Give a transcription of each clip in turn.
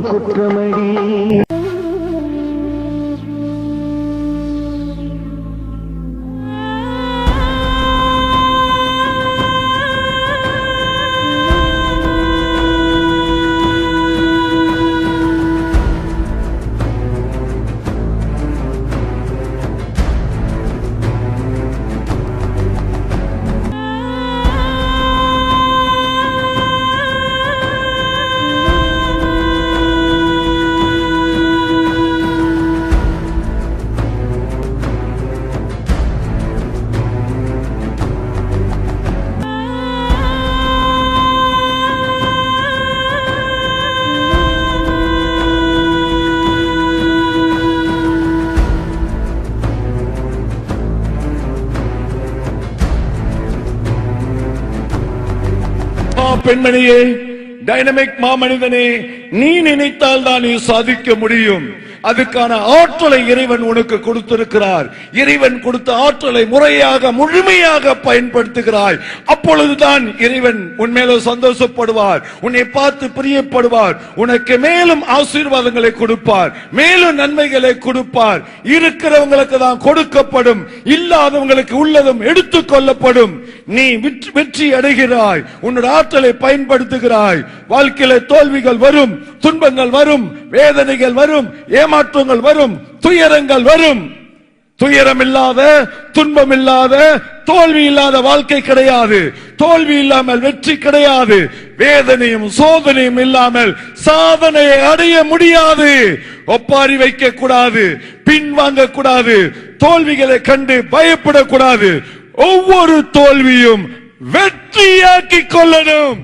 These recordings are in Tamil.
குற்றமடி பெண்மணியே டைனமிக் மாமனிதனே நீ நினைத்தால் தான் நீ சாதிக்க முடியும். அதுக்கான ஆற்றலை இறைவன் உனக்கு கொடுத்திருக்கிறார். இறைவன் கொடுத்த ஆற்றலை முறையாக முழுமையாக பயன்படுத்துகிறாய். அப்பொழுதுதான் இறைவன் உன்மேல சந்தோஷப்படுவார். உன்னை பார்த்து பிரியப்படுவார். உனக்கு மேலும் ஆசீர்வாதங்களை கொடுப்பார். மேலும் நன்மைகளை கொடுப்பார். இருக்கிறவங்களுக்கு தான் கொடுக்கப்படும். இல்லாதவங்களுக்கு உள்ளதும் எடுத்துக் கொள்ளப்படும். நீ வெற்றி- வெற்றி அடைகிறாய். உன்னோட ஆற்றலை பயன்படுத்துகிறாய். வாழ்க்கையில தோல்விகள் வரும் துன்பங்கள் வரும் வேதனைகள் வரும் ஏமாற்றங்கள் வரும் துயரங்கள் வரும். துயரம் இல்லாத துன்பம் இல்லாத தோல்வி இல்லாத வாழ்க்கை கிடையாது. தோல்வி இல்லாமல் வெற்றி கிடையாது. வேதனையும் சோதனையும் இல்லாமல் சாதனையை அடைய முடியாது. ஒப்பாரி வைக்க கூடாது பின்வாங்க கூடாது தோல்விகளை கண்டு பயப்படக்கூடாது. ஒவ்வொரு தோல்வியும் வெற்றியாக்கிக் கொள்ளணும்.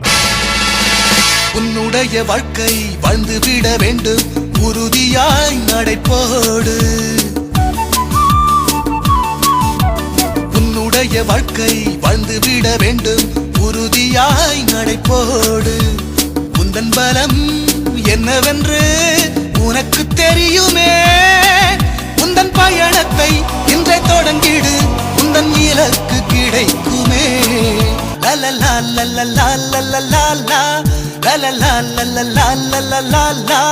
உன்னுடைய வாழ்க்கை வாழ்ந்து விட வேண்டும். உறுதியாய் நடைபோடு உன்னுடைய வாழ்க்கை வாழ்ந்துவிட வேண்டும் உறுதியாய் நடைபோடு உந்தன் பலம் என்னவென்று உனக்கு தெரியுமே உந்தன் பயணத்தை இன்றை தொடங்கிடு உந்தன் இலக்கு கிடைக்குமே லலலா லலலா லலலா லா லலலா லலலா லலலா லா